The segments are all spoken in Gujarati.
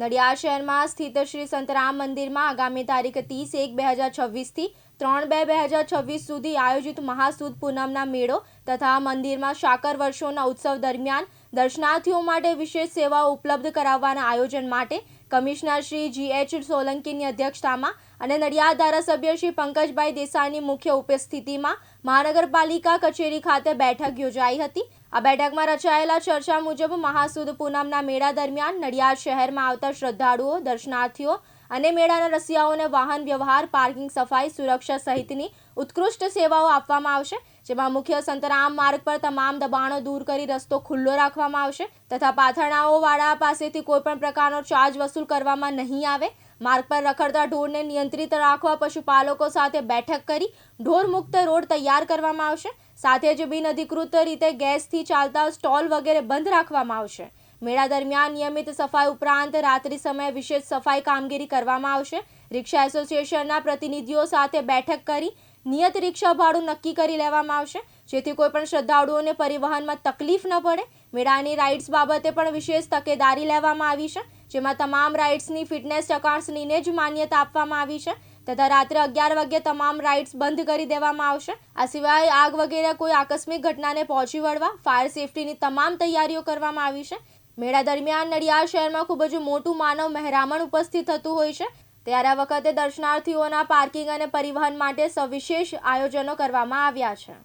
નડિયાદ શહેરમાં સ્થિત શ્રી સંતરામ મંદિરમાં આગામી તારીખ ત્રીસ એક બે હજાર છવ્વીસથી ત્રણ બે બે હજાર છવ્વીસ સુધી આયોજિત મહાસુદ પૂનમના મેળો તથા મંદિરમાં શાકર વર્ષોના ઉત્સવ દરમિયાન દર્શનાર્થીઓ માટે વિશેષ સેવાઓ ઉપલબ્ધ કરાવવાના આયોજન માટે કમિશનર શ્રી જી એચ સોલંકીની અધ્યક્ષતામાં અને નડિયાદ ધારાસભ્ય શ્રી પંકજભાઈ દેસાઈની મુખ્ય ઉપસ્થિતિમાં મહાનગરપાલિકા કચેરી ખાતે બેઠક યોજાઈ હતી. આ બેઠકમાં રચાયેલા ચર્ચા મુજબ મહાસુદ પૂનમના મેળા દરમિયાન નડિયાદ શહેરમાં આવતા શ્રદ્ધાળુઓ, દર્શનાર્થીઓ અને મેળાના રસિયાઓને વાહન વ્યવહાર, પાર્કિંગ સફાઈ, સુરક્ષા સહિતની ઉત્કૃષ્ટ સેવાઓ આપવામાં આવશે, જેમાં મુખ્ય સંતરામ માર્ગ પર તમામ દબાણો દૂર કરી રસ્તો ખુલ્લો રાખવામાં આવશે તથા પાથરણાઓવાળા પાસેથી કોઈપણ પ્રકારનો ચાર્જ વસૂલ કરવામાં નહીં આવે. માર્ગ પર રખડતા ઢોરને નિયંત્રિત રાખવા પશુપાલકો સાથે બેઠક કરી ઢોર મુક્ત રોડ તૈયાર કરવામાં આવશે. સાથે જ બિનઅધિકૃત રીતે ગેસથી ચાલતા સ્ટોલ વગેરે બંધ રાખવામાં આવશે. મેળા દરમિયાન નિયમિત સફાઈ ઉપરાંત રાત્રિ સમયે વિશેષ સફાઈ કામગીરી કરવામાં આવશે. રિક્ષા એસોસિએશનના પ્રતિનિધિઓ સાથે બેઠક કરી નિયત રિક્ષા ભાડું નક્કી કરી લેવામાં આવશે. જેથી કોઈપણ શ્રદ્ધાળુઓને પરિવહનમાં તકલીફ ન પડે. મેળાની રાઇડ્સ બાબતે પણ વિશેષ તકેદારી લેવામાં આવી છે. જેમાં તમામ રાઇડ્સની ફિટનેસ ચકાસણીને જ માન્યતા આપવામાં આવી છે તથા રાત્રે અગિયાર વાગ્યે તમામ રાઇડ્સ બંધ કરી દેવામાં આવશે. આ સિવાય આગ વગેરે કોઈ આકસ્મિક ઘટનાને પહોંચી વળવા ફાયર સેફટીની તમામ તૈયારીઓ કરવામાં આવી છે. મેળા દરમિયાન નડિયાદ શહેરમાં ખૂબ જ મોટું માનવ મહેરામણ ઉપસ્થિત થતું હોય છે. ત્યારે આ વખતે દર્શનાર્થીઓના પાર્કિંગ અને પરિવહન માટે સવિશેષ આયોજનો કરવામાં આવ્યા છે.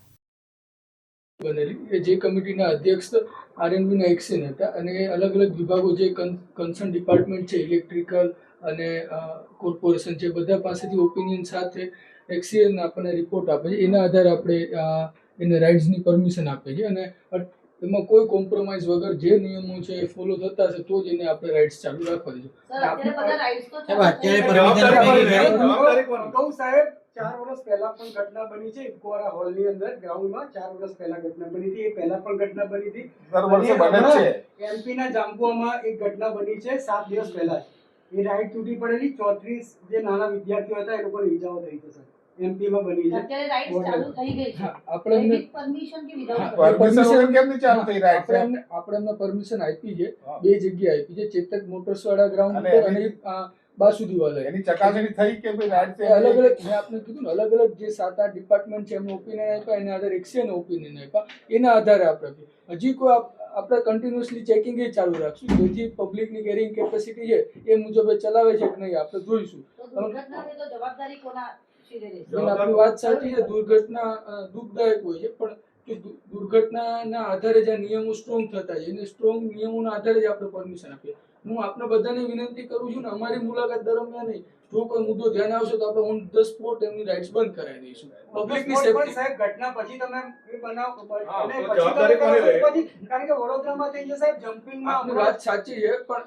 બનેલી. એ જે કમિટીના અધ્યક્ષ આરએનબીના એક્સેન હતા અને અલગ અલગ વિભાગો જે કન્સર્ન ડિપાર્ટમેન્ટ છે ઇલેક્ટ્રિકલ અને કોર્પોરેશન છે બધા પાસેથી ઓપિનિયન સાથે એક્સીએન આપણને રિપોર્ટ આપે છે. એના આધારે આપણે એને રાઇડ્સની પરમિશન આપે છે અને એમાં કોઈ કોમ્પ્રોમાઇઝ વગર જે નિયમો છે એ ફોલો થતા હશે તો જ એને આપણે રાઇડ્સ ચાલુ રાખવા દઈશું અત્યારે બધા રાઇડ્સ તો સાહેબ, અત્યારે ચાલુ થઈ પરમિશન ગયા. આપી છે. ચાર વર્ષ પહેલા પણ ઘટના બની છે ઇફકોરા હોલની અંદર ગ્રાઉન્ડમાં ચાર વર્ષ પહેલા ઘટના બની હતી. એ પહેલા પણ ઘટના બની હતી. દર વર્ષે બને છે. એમપી ના જાંબુઆમાં એક ઘટના બની છે સાત દિવસ પહેલા. એ રાઈડ તૂટી પડેલી. ચોત્રીસ જે નાના વિદ્યાર્થીઓ હતા એ લોકોને ઈજાઓ થઈ છે સર એમપી માં બની છે. અત્યારે રાઇડ્સ ચાલુ થઈ ગઈ છે. આપણે એમને પરમિશન કે વિધાઉટ પરમિશન કેમ નહીં ચાલુ થઈ રહ્યા આપણે આપણે એમને પરમિશન આપી છે બે જગ્યાએ આપી છે ચેતક મોટર્સ વાળા ગ્રાઉન્ડ અને ઉપર એની- અને બાસુદી વાળા. એની ચકાસણી થઈ કે ભાઈ અલગ અલગ મેં આપને કીધું ને અલગ અલગ જે સાત આઠ ડિપાર્ટમેન્ટ છે એમને ઓપિનિયન આપ્યા એના આધારે એક્સિયન ઓપિનિયન આપ્યા. એના આધારે આપણે હજી કોઈ આપ- આપણે કન્ટિન્યુઅસલી ચેકિંગ એ ચાલુ રાખશું. જેથી પબ્લિકની કેરિંગ કેપેસિટી છે એ મુજબ એ ચલાવે છે કે નહીં આપણે જોઈશું. દુર્ઘટના જવાબદારી કોના વાત સાચી છે દુર્ઘટના દુઃખદાયક હોય છે પણ દુર્ઘટનાના આધારે જે નિયમો સ્ટ્રોંગ થતા છે એને સ્ટ્રોંગ નિયમોના આધારે જ આપણે પરમિશન આપીએ. હું આપને બધાને વિનંતી કરું છું ને અમારી મુલાકાત દરમિયાન જો કોઈ મુદ્દો ધ્યાન આવશે તો આપણે ઓન ધ સ્પોટ એમની રાઇટ્સ બંધ કરાવી દઈશું. પબ્લિકની સેફટી સાહેબ ઘટના પછી તમે એ બનાવ. અને પછી જવાબદારી તમે કોની કારણ કે વડોદરામાં થઈ છે સાહેબ જમ્પિંગમાં વાત સાચી છે પણ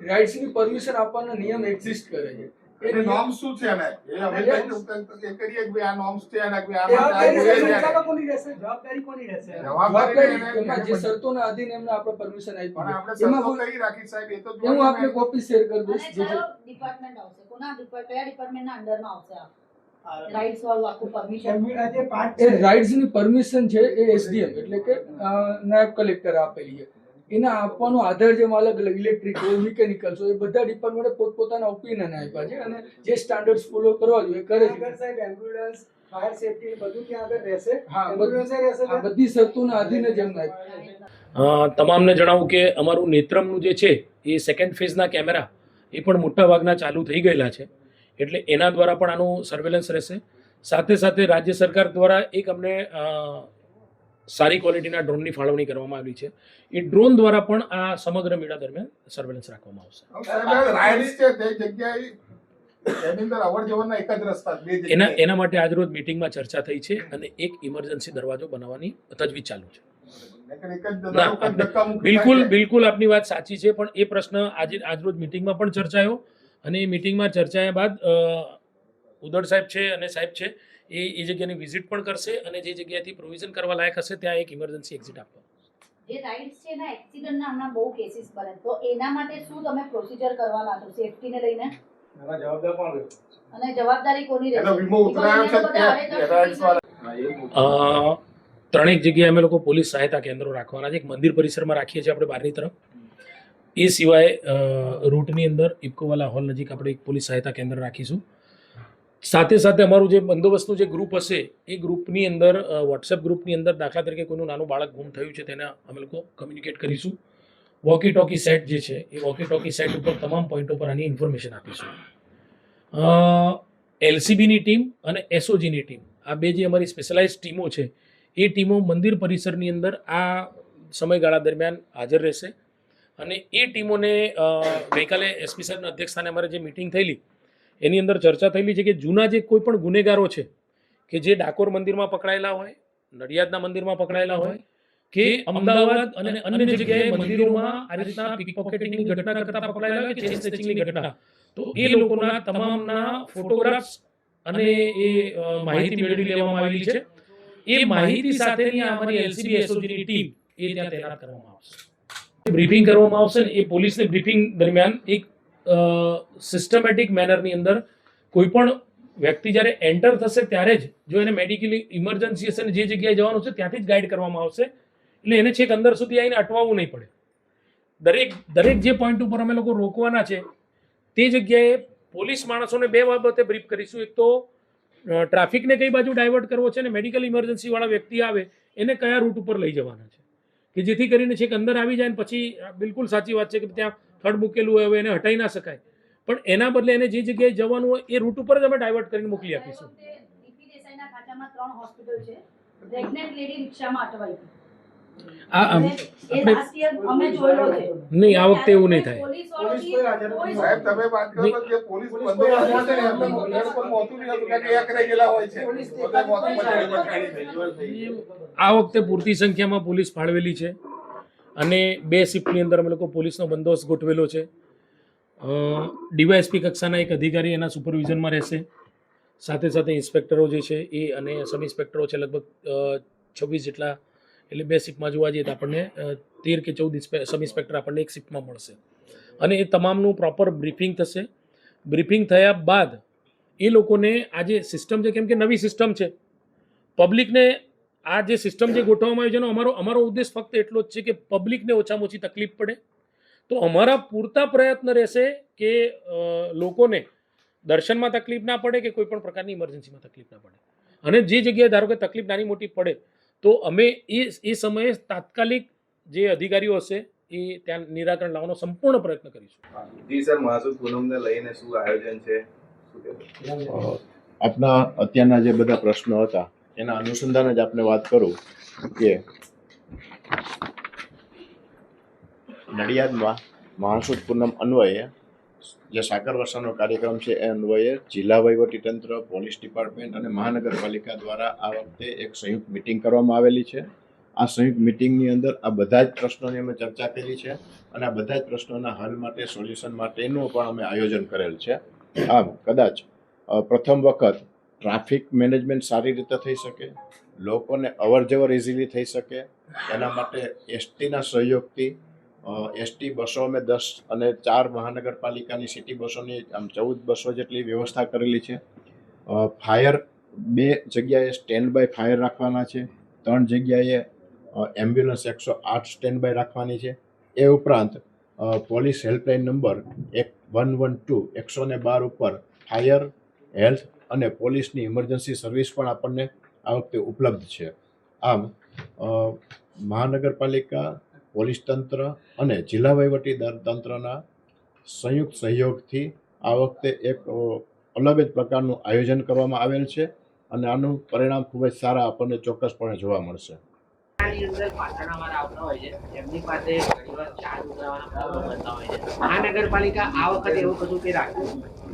રાઇટ્સની પરમિશન આપવાના નિયમ એક્ઝિસ્ટ કરે છે. એ નોર્મ્સ શું છે એ અમે કરીએ કે આ નોર્મ્સ છે અને કે આ જવાબદારી કોની રહેશે? જવાબદારી કોની રહેશે? જવાબદારી જે શરતોના અધીન એમને આપણે પરમિશન પણ આપણે શરતો કોઈ- રાખી સાહેબ એ તો હું આપને કોપી શેર કરી દઉં દઈશ. જે ડિપાર્ટમેન્ટ આવશે? કોના ડિપાર્ટમેન્ટ કયા ડિપાર્ટમેન્ટના અંડરમાં આવશે આ? રાઇટ્સ વાળું આખું પરમિશન છે. પરમિશન છે એ એસડીએમ એટલે કે નાયબ કલેક્ટર આપેલી છે. એના આપવાનો આધાર જેમ અલગ અલગ ઇલેક્ટ્રિક હોય મિકેનિકલ હોય એ બધા ડિપાર્ટમેન્ટે પોતપોતાના ઓપિનિયન આપ્યા છે અને જે સ્ટાન્ડર્ડ્સ ફોલો કરવા જોઈએ કરે છે. સાહેબ એમ્બ્યુલન્સ ફાયર સેફટી બધું ત્યાં આગળ રહેશે? હા, રહેશે બધી શરતોના આધીને જ એમને અ, તમામને જણાવું કે અમારું નેત્રમનું જે છે એ સેકન્ડ ફેઝના કેમેરા એ પણ મોટાભાગના ચાલુ થઈ ગયેલા છે. એટલે એના દ્વારા પણ આનું સર્વેલન્સ રહેશે. સાથે સાથે રાજ્ય સરકાર દ્વારા એક અમને અ, સારી ક્વોલિટીના ડ્રોનની ફાળવણી કરવામાં આવી છે. એ ડ્રોન દ્વારા પણ આ સમગ્ર મેળા દરમિયાન સર્વેલન્સ રાખવામાં આવશે. એની એના માટે આજરોજ મીટિંગમાં ચર્ચા થઈ છે અને એક ઇમરજન્સી દરવાજો બનાવવાની તજવીજ ચાલુ છે. બિલકુલ બિલકુલ આપની વાત સાચી છે પણ એ પ્રશ્ન આજે આજરોજ મિટિંગમાં પણ ચર્ચાયો. અને એ મિટિંગમાં ચર્ચાયા બાદ અ, ઉદડ સાહેબ છે અને સાહેબ છે એ એ જગ્યાની વિઝિટ પણ કરશે અને જે જગ્યાથી પ્રોવિઝન કરવા લાયક હશે ત્યાં એક ઇમરજન્સી એક્ઝિટ આપવા. જે રાઇડ્સ છે એના એક્સિડન્ટના હમણાં બહુ કેસીસ બને. તો એના માટે શું તમે પ્રોસિજર કરવા છો? સેફટીને લઈને? અને જવાબદારી કોની એનો રહેશે? વીમો ઉતરાયો છે એને રાઇડ્સ વાળા ત્રણેક જગ્યાએ અમે લોકો પોલીસ સહાયતા કેન્દ્રો રાખવાના છે. એક મંદિર પરિસરમાં રાખીએ છીએ આપણે બહારની તરફ. એ સિવાય રૂટની અંદર ઇફકોવાલા હોલ નજીક આપણે એક પોલીસ સહાયતા કેન્દ્ર રાખીશું. સાથે સાથે અમારું જે બંદોબસ્તનું જે ગ્રુપ હશે, એ ગ્રુપની અંદર વોટ્સએપ ગ્રુપની અંદર દાખલા તરીકે કોઈનું નાનું બાળક ગુમ થયું છે તેને અમે લોકો કમ્યુનિકેટ કરીશું. વોકી ટોકી સેટ જે છે, એ વોકી ટોકી સેટ ઉપર તમામ પોઈન્ટો પર આની ઇન્ફોર્મેશન આપીશું. એલસીબીની ટીમ અને એસઓજીની ટીમ આ બે જે અમારી સ્પેશિયલાઇઝ ટીમો છે, એ ટીમો મંદિર પરિસરની અંદર આ સમયગાળા દરમિયાન હાજર રહેશે. અને એ ટીમોને ગઈકાલે એસપી સાહેબના અધ્યક્ષસ્થાને અમારે જે મિટિંગ થયેલી એની અંદર ચર્ચા થયેલી છે કે જૂના જે કોઈ પણ ગુનેગારો છે કે જે ડાકોર મંદિરમાં પકડાયેલા હોય નડિયાદના મંદિરમાં પકડાયેલા હોય કે અમદાવાદ અને અન્ય જગ્યાએ મંદિરોમાં આ રીતના પિકપોકેટિંગની ઘટના કરતા પકડાયેલા કે ચેન સ્નેચિંગની ઘટના. તો એ લોકોના તમામના ફોટોગ્રાફ્સ અને એ માહિતી મેળવી લેવામાં આવેલી છે. એ માહિતી સાથેની અમારી એલસીબી એસઓજીની ટીમ એ ત્યાં તૈનાત કરવામાં આવશે. બ્રીફિંગ કરવામાં આવશે એ પોલીસને બ્રીફિંગ દરમિયાન એક સિસ્ટમેટિક મેનરની અંદર કોઈ પણ વ્યક્તિ જ્યારે એન્ટર થશે ત્યારે જ જો એને મેડિકલી ઇમરજન્સી હશે ને જે જગ્યાએ જવાનું છે ત્યાંથી જ ગાઈડ કરવામાં આવશે. એટલે એને છેક અંદર સુધી આવીને અટવાવું નહીં પડે. દરેક દરેક જે પોઈન્ટ ઉપર અમે લોકો રોકવાના છે, તે જગ્યાએ પોલીસ માણસોને બે બાબતે બ્રીફ કરીશું. એક તો ટ્રાફિકને કઈ બાજુ ડાયવર્ટ કરવો છે અને મેડિકલ ઇમરજન્સી વાળા વ્યક્તિ આવે, એને કયા રૂટ ઉપર લઈ જવાના છે? કે જેથી કરીને છેક અંદર આવી જાય ને પછી બિલકુલ સાચી વાત છે કે ત્યાં થડ મૂકેલું હોય હવે એને હટાઈ ના શકાય. પણ એના બદલે એને જે જગ્યાએ જવાનું હોય એ રૂટ ઉપર જ અમે ડાયવર્ટ કરીને મોકલી આપીશું. નહીં આ વખતે એવું નહીં થાય. આ વખતે પૂરતી સંખ્યામાં પોલીસ ફાળવેલી છે. અને બે શિફ્ટની અંદર અમે લોકો પોલીસનો બંદોબસ્ત ગોઠવેલો છે. ડીવાયએસપી કક્ષાના એક અધિકારી એના સુપરવિઝનમાં રહેશે. સાથે સાથે ઇન્સ્પેક્ટરો જે છે એ અને સબ ઇન્સ્પેક્ટરો છે લગભગ છવ્વીસ જેટલા, એટલે બે શિફ્ટમાં જોવા જઈએ તો આપણને તેર કે ચૌદ સબ ઇન્સ્પેક્ટર આપણને એક શિફ્ટમાં મળશે. અને એ તમામનું પ્રોપર બ્રીફિંગ થશે. બ્રીફિંગ થયા બાદ એ લોકોને આજે સિસ્ટમ છે, કેમ કે નવી સિસ્ટમ છે. પબ્લિકને આ જે સિસ્ટમ જે ગોઠવવામાં આવી છે એનો અમારો અમારો ઉદ્દેશ ફક્ત એટલો જ છે કે પબ્લિકને ઓછામાં ઓછી તકલીફ પડે. તો અમારા પૂરતા પ્રયત્ન રહેશે કે લોકોને દર્શનમાં તકલીફ ના પડે કે કોઈ પણ પ્રકારની ઇમરજન્સીમાં તકલીફ ના પડે. અને જે જગ્યાએ ધારો કે તકલીફ નાની મોટી પડે તો અમે એ એ સમયે તાત્કાલિક જે અધિકારીઓ હશે એ ત્યાં નિરાકરણ લાવવાનો સંપૂર્ણ પ્રયત્ન કરીશું. જી સર માસુદ પૂનમને લઈને શું આયોજન છે? આપના અત્યારના જે બધા પ્રશ્નો હતા એના અનુસંધાન જ આપને વાત કરું કે નડિયાદમાં મહાસુદ પૂનમ અન્વયે જે સાકર વર્ષાનો કાર્યક્રમ છે એ અન્વયે જિલ્લા વહીવટીતંત્ર, પોલીસ ડિપાર્ટમેન્ટ અને મહાનગરપાલિકા દ્વારા આ વખતે એક સંયુક્ત મિટિંગ કરવામાં આવેલી છે. આ સંયુક્ત મિટિંગની અંદર આ બધા જ પ્રશ્નોની અમે ચર્ચા કરી છે અને આ બધા જ પ્રશ્નોના હલ માટે, સોલ્યુશન માટેનું પણ અમે આયોજન કરેલ છે. આમ, કદાચ પ્રથમ વખત ટ્રાફિક મેનેજમેન્ટ સારી રીતે થઈ શકે, લોકોને અવર જવર ઇઝીલી થઈ શકે. એના માટે એસટીના સહયોગથી એસટી બસો અમે દસ અને ચાર મહાનગરપાલિકાની સિટી બસોની, આમ ચૌદ બસો જેટલી વ્યવસ્થા કરેલી છે. ફાયર બે જગ્યાએ સ્ટેન્ડ બાય ફાયર રાખવાના છે, ત્રણ જગ્યાએ એમ્બ્યુલન્સ એકસો આઠ સ્ટેન્ડ બાય રાખવાની છે. એ ઉપરાંત પોલીસ હેલ્પલાઇન નંબર એક વન વન ટુ એકસો ને બાર ઉપર ફાયર હેલ્થ અને પોલીસની ઇમરજન્સી સર્વિસ પણ આપણને આ વખતે ઉપલબ્ધ છે. આમ મહાનગરપાલિકા, પોલીસ તંત્ર અને જિલ્લા વહીવટી તંત્રના સંયુક્ત સહયોગથી આ વખતે એક અલગ જ પ્રકારનું આયોજન કરવામાં આવેલ છે અને આનું પરિણામ ખૂબ જ સારા આપણને ચોક્કસપણે જોવા મળશે.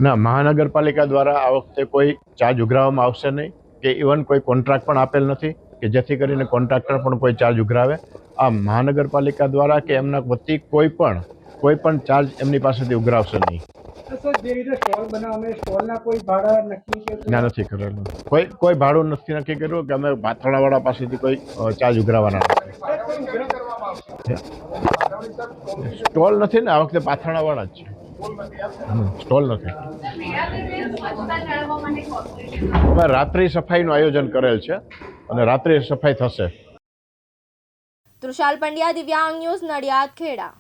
ના, મહાનગરપાલિકા દ્વારા આ વખતે કોઈ ચાર્જ ઉઘરાવવામાં આવશે નહીં કે ઇવન કોઈ કોન્ટ્રાક્ટ પણ આપેલ નથી કે જેથી કરીને કોન્ટ્રાક્ટર પણ કોઈ ચાર્જ ઉઘરાવે. આ મહાનગરપાલિકા દ્વારા કે એમના વતી કોઈ પણ કોઈ પણ ચાર્જ એમની પાસેથી ઉઘરાવશે નહીં. સર જે રીતે સ્ટોલ બનાવવા સ્ટોલના કોઈ ભાડા નક્કી કે ના નથી કરેલું. કોઈ કોઈ ભાડું નથી નક્કી કર્યું કે અમે ભાથાણાવાળા પાસેથી કોઈ ચાર્જ ઉઘરાવાના નથી. સ્ટોલ નથી ને આ વખતે પાથરણાવાળા જ છે. સ્ટોલ નથી. અમે રાત્રિ સફાઈનું આયોજન કરેલ છે અને રાત્રિ સફાઈ થશે. તૃષાલ પંડ્યા દિવ્યાંગ ન્યૂઝ નડિયાદ ખેડા.